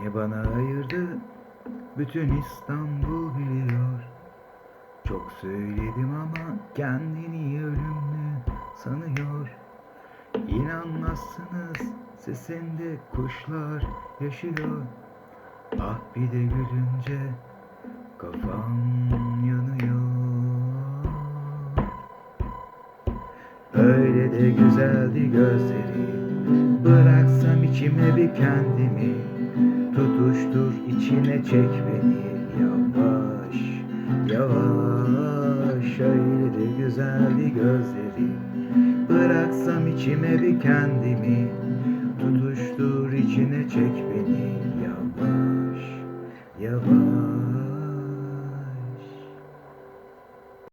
Seni bana ayırdı bütün İstanbul biliyor. Çok söyledim ama kendini ölümlü sanıyor. İnanmazsınız sesinde kuşlar yaşıyor. Ah bir de gülünce kafam yanıyor. Öyle de güzeldi gözleri. Bıraksam içime bir kendimi Tutuştur içine çek beni. Yavaş yavaş. Öyle de güzeldi gözleri. Bıraksam içime bir kendimi. Tutuştur içine çek beni